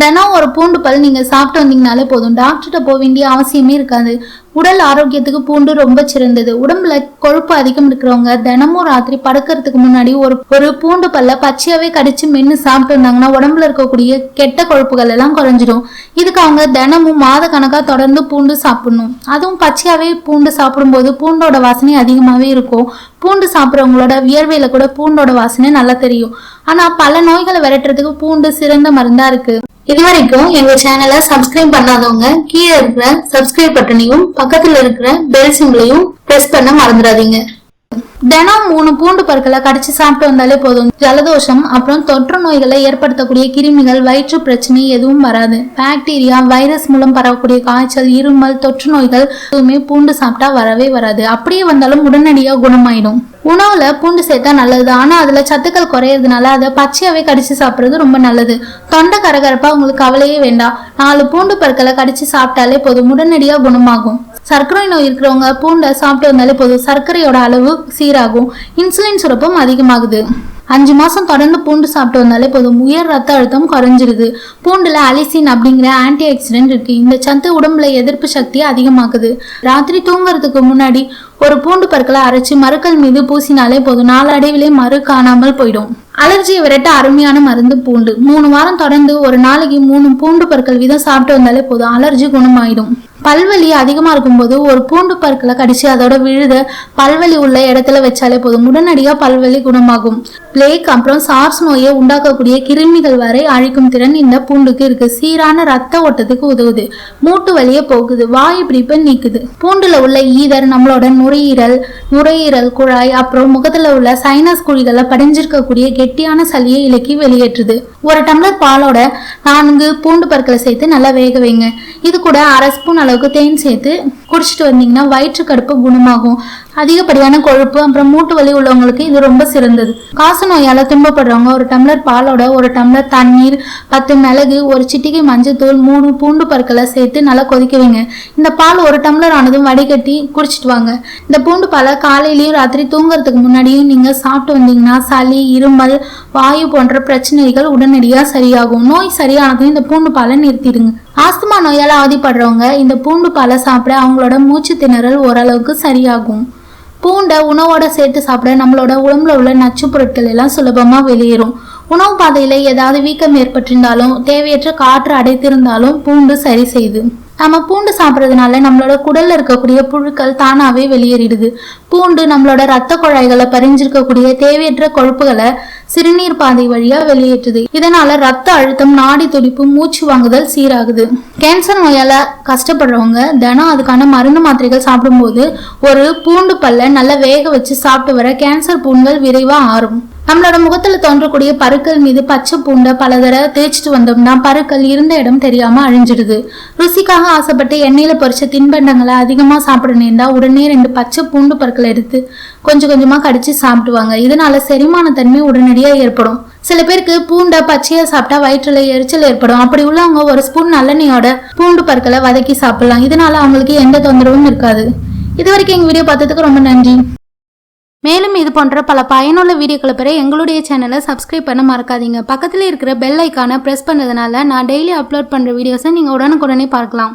தினம் ஒரு பூண்டு பல் நீங்க சாப்பிட்டு வந்தீங்கனாலே போதும். டாக்டர்கிட்ட போக வேண்டிய அவசியமே இருக்காது. உடல் ஆரோக்கியத்துக்கு பூண்டு ரொம்ப சிறந்தது. உடம்புல கொழுப்பு அதிகம் இருக்கிறவங்க தினமும் ராத்திரி படுக்கிறதுக்கு முன்னாடி ஒரு ஒரு பூண்டு பல்ல பச்சையாவே கடிச்சு மென்று சாப்பிட்டு வந்தாங்கன்னா உடம்புல இருக்கக்கூடிய கெட்ட கொழுப்புகள் எல்லாம் குறைஞ்சிடும் இதுக்கு அவங்க தினமும் மாத கணக்கா தொடர்ந்து பூண்டு சாப்பிடணும். அதுவும் பச்சையாவே பூண்டு சாப்பிடும்போது பூண்டோட வாசனை அதிகமாவே இருக்கும். பூண்டு சாப்பிட்றவங்களோட வியர்வையில கூட பூண்டோட வாசனை நல்லா தெரியும். ஆனா பல நோய்களை விரட்டுறதுக்கு பூண்டு சிறந்த மருந்தா இருக்கு. இது வரைக்கும் எங்க சேனலை சப்ஸ்கிரைப் பண்ணாதவங்க கீழே இருக்கிற சப்ஸ்கிரைப் பட்டனையும் பக்கத்துல இருக்கிற பெல் சிம்பிளையும் பிரஸ் பண்ண மறந்துடாதீங்க. தினம் மூணு பூண்டு பற்களை கடிச்சு சாப்பிட்டு வந்தாலே போதும். ஜலதோஷம் அப்புறம் தொற்று நோய்களை ஏற்படுத்தக்கூடிய கிருமிகள் வயிற்று பிரச்சனை எதுவும் வராது. பாக்டீரியா வைரஸ் மூலம் பரவக்கூடிய காய்ச்சல் இருமல் தொற்று நோய்கள் எதுவுமே பூண்டு சாப்பிட்டா வரவே வராது. அப்படியே வந்தாலும் உடனடியா குணமாயிடும். உணவுல பூண்டு சேர்த்தா நல்லது. ஆனா அதுல சத்துக்கள் குறையறதுனால அதை பச்சையாவே கடிச்சு சாப்பிடுறது ரொம்ப நல்லது. தொண்டை கரகரப்பா உங்களுக்கு கவலையே வேண்டாம். நாலு பூண்டு பற்களை கடிச்சு சாப்பிட்டாலே போதும். உடனடியா குணமாகும். சர்க்கரை நோய் இருக்கிறவங்க பூண்டை சாப்பிட்டு வந்தாலே போதும். சர்க்கரையோட அளவு சீராகும். இன்சுலின் சுரப்பும் அதிகமாகுது. அஞ்சு மாசம் தொடர்ந்து பூண்டு சாப்பிட்டு வந்தாலே போதும். உயர் ரத்த அழுத்தம் குறைஞ்சிருது. பூண்டுல அலிசின் அப்படிங்கிற ஆன்டி ஆக்சிடென்ட் இருக்கு. இந்த சத்து உடம்புல எதிர்ப்பு சக்தியை அதிகமாக்குது. ராத்திரி தூங்குறதுக்கு முன்னாடி ஒரு பூண்டு பற்களை அரைச்சு மறுக்கள் மீது பூசினாலே போதும். நாளடைவிலே மறு காணாமல் போயிடும். அலர்ஜியை விரட்ட அருமையான மருந்து பூண்டு. மூணு வாரம் தொடர்ந்து ஒரு நாளைக்கு மூணு பூண்டு பற்கள் வீதம் சாப்பிட்டு வந்தாலே போதும். அலர்ஜி குணமாயிடும். பல்வலி அதிகமா இருக்கும்போது ஒரு பூண்டு பற்களை கடிச்சு அதோட விழுத பல்வலி உள்ள இடத்துல வச்சாலே போதும். உடனடியா பல்வலி குணமாகும். பிளேக் அப்புறம் சார்ஸ் நோயை உண்டாக்கக்கூடிய கிருமிகள் வரை அழிக்கும் திறன் இந்த பூண்டுக்கு இருக்கு. சீரான ரத்த ஓட்டத்துக்கு உதவுது. மூட்டு வலியை போகுது வாயு பிடிப்பை நீக்குது. பூண்டுல உள்ள ஈதர் நம்மளோட நுரையீரல் நுரையீரல் குழாய் அப்புறம் முகத்துல உள்ள சைனஸ் குழிகளை படிஞ்சிருக்கக்கூடிய கெட்டியான சளியை இலக்கி வெளியேற்றுது. ஒரு டம்ளர் பாலோட நான்கு பூண்டு பற்களை சேர்த்து நல்லா வேக வைங்க. இது கூட அரை ஸ்பூன் அளவுக்கு தேன் சேர்த்து குடிச்சிட்டு வந்தீங்கன்னா வயிற்று கடுப்பு குணமாகும். அதிகப்படியான கொழுப்பு அப்புறம் மூட்டு வலி உள்ளவங்களுக்கு இது ரொம்ப சிறந்தது. காச நோயால் துன்பப்படுறவங்க ஒரு டம்ளர் பாலோட ஒரு டம்ளர் தண்ணீர் பத்து மிளகு ஒரு சிட்டிகை மஞ்சத்தூள் மூணு பூண்டு பற்களை சேர்த்து நல்லா கொதிக்க வைங்க. இந்த பால் ஒரு டம்ளர் ஆனதும் வடிகட்டி குடிச்சிட்டு வாங்க. இந்த பூண்டு பாலை காலையிலையும் ராத்திரி தூங்குறதுக்கு முன்னாடியும் நீங்கள் சாப்பிட்டு வந்தீங்கன்னா சளி இருமல் வாயு போன்ற பிரச்சனைகள் உடனடியாக சரியாகும். நோய் சரியானதும் இந்த பூண்டு பாலை நிறுத்திடுங்க. ஆஸ்துமா நோயால் அவதிப்படுறவங்க இந்த பூண்டு பாலை சாப்பிட அவங்க அவங்களோட மூச்சு திணறல் ஓரளவுக்கு சரியாகும். பூண்டை உணவோட சேர்த்து சாப்பிட நம்மளோட உடம்புல உள்ள நச்சு பொருட்கள் எல்லாம் சுலபமா வெளியேறும். உணவு பாதையில ஏதாவது வீக்கம் ஏற்பட்டிருந்தாலும் தேவையற்ற காற்று அடைத்திருந்தாலும் பூண்டு சரி செய்யுது நம்ம பூண்டு சாப்பிட்றதுனால நம்மளோட குடல்ல இருக்கக்கூடிய புழுக்கள் தானாவே வெளியேறிடுது. பூண்டு நம்மளோட ரத்த குழாய்களை பறிஞ்சிருக்கக்கூடிய தேவையற்ற கொழுப்புகளை சிறுநீர் பாதை வழியா வெளியேற்றுது. இதனால ரத்த அழுத்தம் நாடி துடிப்பு மூச்சு வாங்குதல் சீராகுது. கேன்சர் நோயால கஷ்டப்படுறவங்க தினம் அதுக்கான மருந்து மாத்திரைகள் சாப்பிடும்போது ஒரு பூண்டு பல்ல நல்லா வேக வச்சு சாப்பிட்டு வர கேன்சர் புண்கள் விரைவா ஆறும். நம்மளோட முகத்துல தோன்றக்கூடிய பருக்கள் மீது பச்சை பூண்டை பல தடவை தேய்ச்சிட்டு வந்தோம்னா பருக்கள் இருந்த இடம் தெரியாம அழிஞ்சிடுது. ருசிக்காக ஆசைப்பட்டு எண்ணெயில பொரிச்ச தின்பண்டங்களை அதிகமா சாப்பிட நேர்ந்தா உடனே ரெண்டு பச்சை பூண்டு பற்களை எடுத்து கொஞ்சம் கொஞ்சமா கடிச்சு சாப்பிடுவாங்க. இதனால செரிமான தன்மை உடனடியா ஏற்படும். சில பேருக்கு பூண்டை பச்சையா சாப்பிட்டா வயிற்றுல எரிச்சல் ஏற்படும். அப்படி உள்ளவங்க ஒரு ஸ்பூன் நல்லெண்ணையோட பூண்டு பற்களை வதக்கி சாப்பிடலாம். இதனால அவங்களுக்கு எந்த தொந்தரவும் இருக்காது. இது வரைக்கும் எங்க வீடியோ பார்த்ததுக்கு ரொம்ப நன்றி. மேலும் இது போன்ற பல பயனுள்ள வீடியோக்களை பெற எங்களுடைய சேனலை சப்ஸ்கிரைப் பண்ண மறக்காதீங்க. பக்கத்தில் இருக்கிற பெல் ஐக்கானை ப்ரெஸ் பண்ணதுனால நான் டெய்லி அப்லோட் பண்ணுற வீடியோஸை நீங்கள் உடனுக்குடனே பார்க்கலாம்.